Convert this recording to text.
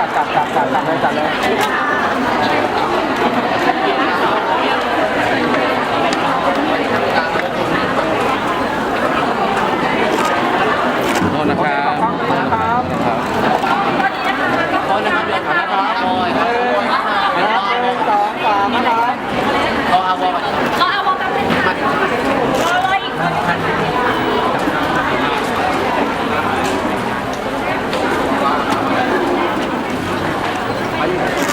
จัดจัดจัดจัดจัดจัดเลยโทษนะครับโทษนะครับโทษนะครับ Are you?